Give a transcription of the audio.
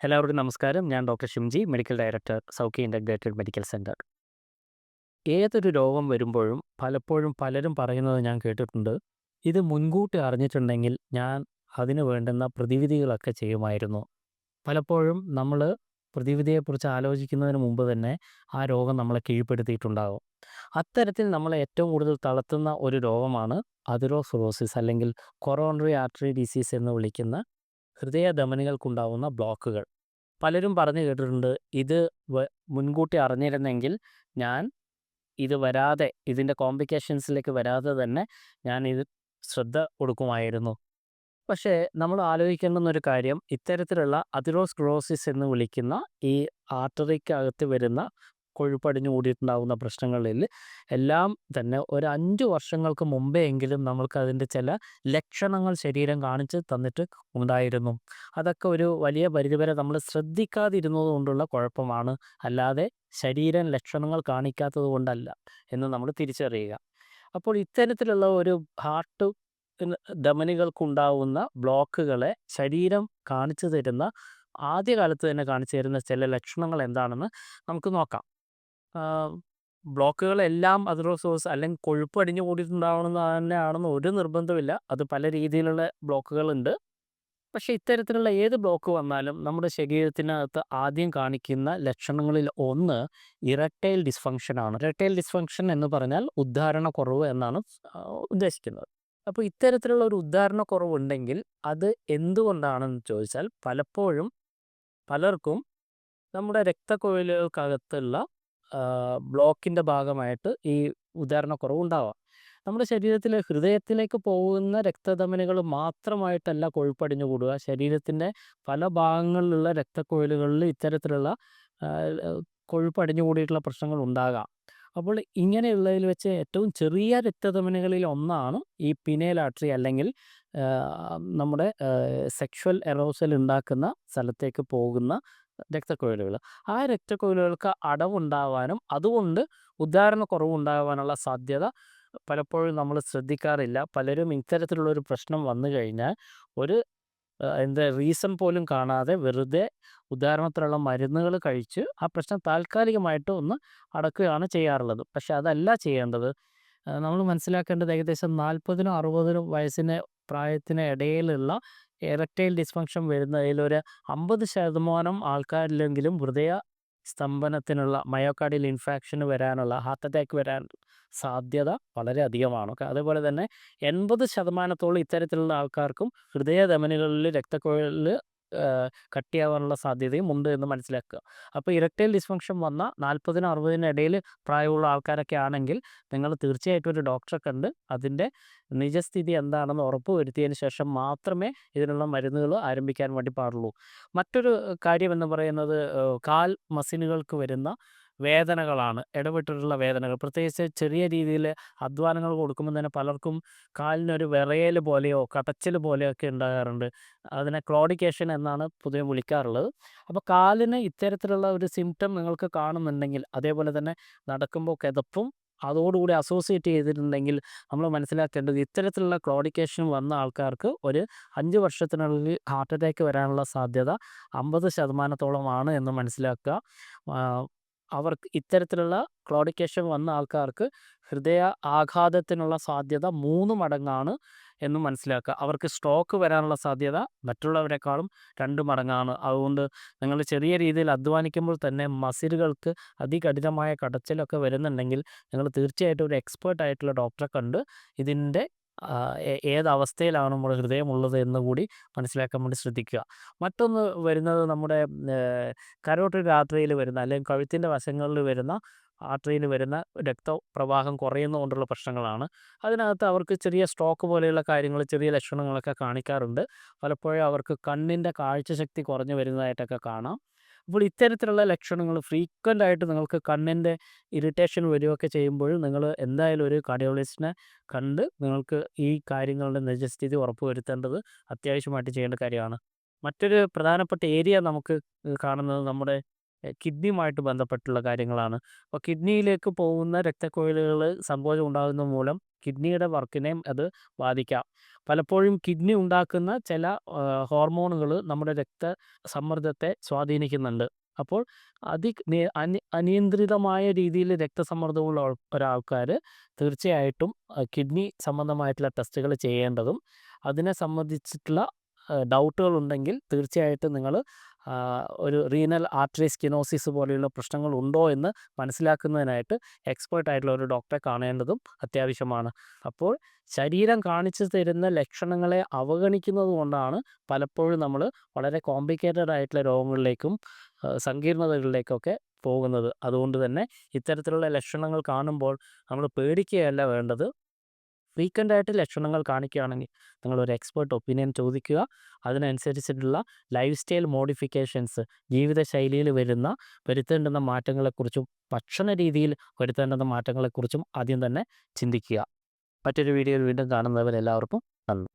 എല്ലാവർക്കും നമസ്കാരം. ഞാൻ doctor Shimji medical director Saukhya integrated medical centre ഏതൊരു രോഗം വരുമ്പോഴും പലപ്പോഴും പലരും പറയുന്നത് ഞാൻ കേട്ടിട്ടുണ്ട്. ഇത് മുൻകൂട്ടി അറിഞ്ഞിട്ടുണ്ടെങ്കിൽ ഞാൻ അതിന് വേണ്ടുന്ന പ്രതിവിധികളൊക്കെ ചെയ്യുമായിരുന്നു. പലപ്പോഴും നമ്മൾ പ്രതിവിധിയെക്കുറിച്ച് ആലോചിക്കുന്നതിന് മുമ്പ് തന്നെ ആ രോഗം നമ്മളെ കീഴ്പ്പെടുത്തിയിട്ടുണ്ടാകും. അത്തരത്തിൽ നമ്മളെ ഏറ്റവും കൂടുതൽ തളർത്തുന്ന ഒരു രോഗമാണ് അതിറോസിറോസിസ് അല്ലെങ്കിൽ കൊറോണറി ആർട്ടറി ഡിസീസ് എന്ന് വിളിക്കുന്ന ഹൃദയധമനികൾക്കുണ്ടാവുന്ന ബ്ലോക്കുകൾ. പലരും പറഞ്ഞു കേട്ടിട്ടുണ്ട് ഇത് മുൻകൂട്ടി അറിഞ്ഞിരുന്നെങ്കിൽ ഞാൻ ഇത് വരാതെ ഇതിന്റെ കോംപ്ലിക്കേഷൻസിലേക്ക് വരാതെ തന്നെ ഞാൻ ഇത് ശ്രദ്ധ കൊടുക്കുമായിരുന്നു. പക്ഷേ നമ്മൾ ആലോചിക്കേണ്ടുന്ന ഒരു കാര്യം ഇത്തരത്തിലുള്ള അതിറോസ്ക്രോസിസ് എന്ന് വിളിക്കുന്ന ഈ ആർട്ടറിക്കകത്ത് വരുന്ന കൊഴുപ്പടിഞ്ഞു കൂടിയിട്ടുണ്ടാകുന്ന പ്രശ്നങ്ങളിൽ എല്ലാം തന്നെ ഒരു അഞ്ച് വർഷങ്ങൾക്ക് മുമ്പേ എങ്കിലും നമ്മൾക്ക് അതിന്റെ ചില ലക്ഷണങ്ങൾ ശരീരം കാണിച്ച് തന്നിട്ട് ഉണ്ടായിരുന്നു. അതൊക്കെ ഒരു വലിയ പരിധിവരെ നമ്മൾ ശ്രദ്ധിക്കാതിരുന്നത് കൊണ്ടുള്ള കുഴപ്പമാണ്. അല്ലാതെ ശരീരം ലക്ഷണങ്ങൾ കാണിക്കാത്തത് കൊണ്ടല്ല എന്ന് നമ്മൾ തിരിച്ചറിയുക. അപ്പോൾ ഇത്തരത്തിലുള്ള ഒരു ഹാർട്ട് ധമനികൾക്കുണ്ടാവുന്ന ബ്ലോക്കുകളെ ശരീരം കാണിച്ചു തരുന്ന ആദ്യകാലത്ത് തന്നെ കാണിച്ചു തരുന്ന ചില ലക്ഷണങ്ങൾ എന്താണെന്ന് നമുക്ക് നോക്കാം. ആ, അതർ സോഴ്സ് അല്ലെങ്കിൽ കൊഴുപ്പ് അടിഞ്ഞു കൂടിയിട്ടുണ്ടാവണമെന്ന് തന്നെയാണെന്ന് ഒരു നിർബന്ധമില്ല അത് പല രീതിയിലുള്ള ബ്ലോക്കുകളുണ്ട്. പക്ഷേ ഇത്തരത്തിലുള്ള ഏത് ബ്ലോക്ക് വന്നാലും നമ്മുടെ ശരീരത്തിനകത്ത് ആദ്യം കാണിക്കുന്ന ലക്ഷണങ്ങളിൽ ഒന്ന് ഇറക്ടൈൽ ഡിസ്ഫങ്ഷൻ ആണ് ഡിസ്ഫങ്ഷൻ എന്ന് പറഞ്ഞാൽ ഉദ്ധാരണക്കുറവ് എന്നാണ് ഉദ്ദേശിക്കുന്നത്. അപ്പോൾ ഇത്തരത്തിലുള്ള ഒരു ഉദ്ധാരണ ഉണ്ടെങ്കിൽ അത് എന്തുകൊണ്ടാണെന്ന് ചോദിച്ചാൽ പലപ്പോഴും പലർക്കും നമ്മുടെ രക്തക്കുഴലുകൾക്കകത്തുള്ള ബ്ലോക്കിന്റെ ഭാഗമായിട്ട് ഈ ഉദാഹരണക്കുറവ് ഉണ്ടാവാം നമ്മുടെ ശരീരത്തിലെ ഹൃദയത്തിലേക്ക് പോകുന്ന രക്തധമനികൾ മാത്രമായിട്ടല്ല കൊഴുപ്പടിഞ്ഞു കൂടുക. ശരീരത്തിന്റെ പല ഭാഗങ്ങളിലുള്ള രക്തക്കൊഴിലുകളിൽ ഇത്തരത്തിലുള്ള കൊഴുപ്പടിഞ്ഞു കൂടിയിട്ടുള്ള പ്രശ്നങ്ങൾ ഉണ്ടാകാം. അപ്പോൾ ഇങ്ങനെയുള്ളതിൽ വെച്ച് ഏറ്റവും ചെറിയ രക്തധമനികളിൽ ഒന്നാണ് ഈ പിനേലാട്രി അല്ലെങ്കിൽ നമ്മുടെ സെക്ഷൽ എറോസൽ ഉണ്ടാക്കുന്ന സ്ഥലത്തേക്ക് പോകുന്ന രക്തക്കുഴലുകൾ ആ രക്തക്കുഴലുകൾക്ക് അടവുണ്ടാവാനും അതുകൊണ്ട് ഉദ്ധാരണ കുറവുണ്ടാകാനുള്ള സാധ്യത പലപ്പോഴും നമ്മൾ ശ്രദ്ധിക്കാറില്ല. പലരും ഇത്തരത്തിലുള്ള ഒരു പ്രശ്നം വന്നു കഴിഞ്ഞാൽ ഒരു എന്താ റീസൺ പോലും കാണാതെ വെറുതെ ഉദാഹരണത്തിലുള്ള മരുന്നുകൾ കഴിച്ച് ആ പ്രശ്നം താൽക്കാലികമായിട്ട് ഒന്ന് അടക്കുകയാണ് ചെയ്യാറുള്ളത്. പക്ഷെ അതല്ല ചെയ്യേണ്ടത്. നമ്മൾ മനസ്സിലാക്കേണ്ടത് ഏകദേശം നാൽപ്പതിനും അറുപതിനും വയസ്സിന് പ്രായത്തിന് ഇടയിലുള്ള എറക്ടൈൽ ഡിസ്ഫങ്ഷൻ വരുന്നതിൽ ഒരു അമ്പത് ശതമാനം ആൾക്കാരിലെങ്കിലും ഹൃദയ സ്തംഭനത്തിനുള്ള മയോകാർഡിയൽ ഇൻഫാക്ഷന് വരാനുള്ള ഹാർട്ട് അറ്റാക്ക് വരാൻ സാധ്യത വളരെ അധികമാണ്. അതേപോലെ തന്നെ എൺപത് ശതമാനത്തോളം ഇത്തരത്തിലുള്ള ആൾക്കാർക്കും ഹൃദയധമനികളിൽ രക്തക്കുഴലിൽ കട്ടിയാവാനുള്ള സാധ്യതയും ഉണ്ട് എന്ന് മനസ്സിലാക്കുക. അപ്പോൾ ഇരട്ടയിൽ ഡിസ്ഫങ്ഷൻ വന്ന നാൽപ്പതിനും അറുപതിനും ഇടയിൽ പ്രായമുള്ള ആൾക്കാരൊക്കെ ആണെങ്കിൽ നിങ്ങൾ തീർച്ചയായിട്ടും ഒരു ഡോക്ടറെ കണ്ട് അതിന്റെ നിജസ്ഥിതി എന്താണെന്ന് ഉറപ്പ് വരുത്തിയതിന് ശേഷം മാത്രമേ ഇതിനുള്ള മരുന്നുകൾ ആരംഭിക്കാൻ വേണ്ടി പാടുള്ളൂ. മറ്റൊരു കാര്യം എന്ന് പറയുന്നത് കാൽ മസിനുകൾക്ക് വരുന്ന വേദനകളാണ് ഇടപെട്ടിട്ടുള്ള വേദനകൾ. പ്രത്യേകിച്ച് ചെറിയ രീതിയിൽ അധ്വാനങ്ങൾ കൊടുക്കുമ്പോൾ തന്നെ പലർക്കും കാലിനൊരു വിറയൽ പോലെയോ കടച്ചിൽ പോലെയോ ഒക്കെ ഉണ്ടാകാറുണ്ട്. അതിനെ ക്ലോഡിക്കേഷൻ എന്നാണ് പൊതുവെ വിളിക്കാറുള്ളത്. അപ്പോൾ കാലിന് ഇത്തരത്തിലുള്ള ഒരു സിംറ്റം നിങ്ങൾക്ക് കാണുന്നുണ്ടെങ്കിൽ അതേപോലെ തന്നെ നടക്കുമ്പോൾ കിതപ്പും അതോടുകൂടി അസോസിയേറ്റ് ചെയ്തിട്ടുണ്ടെങ്കിൽ നമ്മൾ മനസ്സിലാക്കേണ്ടത് ഇത്തരത്തിലുള്ള ക്ലോഡിക്കേഷൻ വന്ന ആൾക്കാർക്ക് ഒരു അഞ്ച് വർഷത്തിനുള്ളിൽ ഹാർട്ട് അറ്റാക്ക് വരാനുള്ള സാധ്യത അമ്പത് ശതമാനത്തോളമാണ് എന്ന് മനസ്സിലാക്കുക. അവർക്ക് ഇത്തരത്തിലുള്ള ക്ലോഡിക്കേഷൻ വന്ന ആൾക്കാർക്ക് ഹൃദയ ആഘാതത്തിനുള്ള സാധ്യത മൂന്ന് മടങ്ങാണ് എന്ന് മനസ്സിലാക്കുക. അവർക്ക് സ്ട്രോക്ക് വരാനുള്ള സാധ്യത മറ്റുള്ളവരെക്കാളും രണ്ട് മടങ്ങാണ്. അതുകൊണ്ട് നിങ്ങൾ ചെറിയ രീതിയിൽ അധ്വാനിക്കുമ്പോൾ തന്നെ മസിലുകൾക്ക് അതികഠിനമായ കടച്ചിലൊക്കെ വരുന്നുണ്ടെങ്കിൽ നിങ്ങൾ തീർച്ചയായിട്ടും ഒരു എക്സ്പേർട്ട് ആയിട്ടുള്ള ഡോക്ടറെ കണ്ട് ഇതിന്റെ ഏത് അവസ്ഥയിലാണ് നമ്മുടെ ഹൃദയമുള്ളത് എന്ന് കൂടി മനസ്സിലാക്കാൻ വേണ്ടി ശ്രദ്ധിക്കുക. മറ്റൊന്ന് വരുന്നത് നമ്മുടെ കരോട്ട് രാത്രിയിൽ വരുന്ന അല്ലെങ്കിൽ കഴുത്തിന്റെ വശങ്ങളിൽ വരുന്ന ആർട്ടറിയിൽ വരുന്ന രക്തപ്രവാഹം കുറയുന്നതുകൊണ്ടുള്ള പ്രശ്നങ്ങളാണ്. അതിനകത്ത് അവർക്ക് ചെറിയ സ്ട്രോക്ക് പോലെയുള്ള കാര്യങ്ങൾ ചെറിയ ലക്ഷണങ്ങളൊക്കെ കാണിക്കാറുണ്ട്. പലപ്പോഴും അവർക്ക് കണ്ണിന്റെ കാഴ്ചശക്തി കുറഞ്ഞു വരുന്നതായിട്ടൊക്കെ കാണാം. അപ്പോൾ ഇത്തരത്തിലുള്ള ലക്ഷണങ്ങൾ ഫ്രീക്വന്റ് ആയിട്ട് നിങ്ങൾക്ക് കണ്ണിന്റെ ഇറിറ്റേഷൻ വരികയൊക്കെ ചെയ്യുമ്പോൾ നിങ്ങൾ എന്തായാലും ഒരു കാർഡിയോളജിസ്റ്റിനെ കണ്ട് നിങ്ങൾക്ക് ഈ കാര്യങ്ങളുടെ നിജസ്ഥിതി ഉറപ്പുവരുത്തേണ്ടത് അത്യാവശ്യമായിട്ട് ചെയ്യേണ്ട കാര്യമാണ്. മറ്റൊരു പ്രധാനപ്പെട്ട ഏരിയ നമുക്ക് കാണുന്നത് നമ്മുടെ കിഡ്നിയുമായിട്ട് ബന്ധപ്പെട്ടുള്ള കാര്യങ്ങളാണ്. അപ്പോൾ കിഡ്നിയിലേക്ക് പോകുന്ന രക്തക്കുഴലുകൾ സങ്കോചം ഉണ്ടാകുന്ന മൂലം കിഡ്നിയുടെ വർക്കിനെയും അത് ബാധിക്കാം. പലപ്പോഴും കിഡ്നി ഉണ്ടാക്കുന്ന ചില ഹോർമോണുകൾ നമ്മുടെ രക്ത സമ്മർദ്ദത്തെ സ്വാധീനിക്കുന്നുണ്ട്. അപ്പോൾ അതി അനിയന്ത്രിതമായ രീതിയിൽ രക്തസമ്മർദ്ദമുള്ള ഒരാൾക്കാർ തീർച്ചയായിട്ടും കിഡ്നി സംബന്ധമായിട്ടുള്ള ടെസ്റ്റുകൾ ചെയ്യേണ്ടതും അതിനെ സംബന്ധിച്ചിട്ടുള്ള ഡൗട്ടുകൾ ഉണ്ടെങ്കിൽ തീർച്ചയായിട്ടും നിങ്ങൾ ഒരു റീനൽ ആർട്ടറി സ്കിനോസിസ് പോലെയുള്ള പ്രശ്നങ്ങൾ ഉണ്ടോ എന്ന് മനസ്സിലാക്കുന്നതിനായിട്ട് എക്സ്പേർട്ട് ആയിട്ടുള്ള ഒരു ഡോക്ടറെ കാണേണ്ടതും അത്യാവശ്യമാണ്. അപ്പോൾ ശരീരം കാണിച്ചു തരുന്ന ലക്ഷണങ്ങളെ അവഗണിക്കുന്നത് കൊണ്ടാണ് പലപ്പോഴും നമ്മൾ വളരെ കോംപ്ലിക്കേറ്റഡ് ആയിട്ടുള്ള രോഗങ്ങളിലേക്കും സങ്കീർണതകളിലേക്കൊക്കെ പോകുന്നത്. അതുകൊണ്ട് തന്നെ ഇത്തരത്തിലുള്ള ലക്ഷണങ്ങൾ കാണുമ്പോൾ നമ്മൾ പേടിക്കുകയല്ല വേണ്ടത്. ഫ്രീക്വന്റ് ആയിട്ട് ലക്ഷണങ്ങൾ കാണിക്കുകയാണെങ്കിൽ നിങ്ങളൊരു എക്സ്പേർട്ട് ഒപ്പീനിയൻ ചോദിക്കുക. അതിനനുസരിച്ചിട്ടുള്ള ലൈഫ് സ്റ്റൈൽ മോഡിഫിക്കേഷൻസ് ജീവിതശൈലിയിൽ വരുന്ന വരുത്തേണ്ടുന്ന മാറ്റങ്ങളെക്കുറിച്ചും ഭക്ഷണ രീതിയിൽ വരുത്തേണ്ടുന്ന മാറ്റങ്ങളെക്കുറിച്ചും ആദ്യം തന്നെ ചിന്തിക്കുക. മറ്റൊരു വീഡിയോയിൽ വീണ്ടും കാണുന്നവരെല്ലാവർക്കും നന്ദി.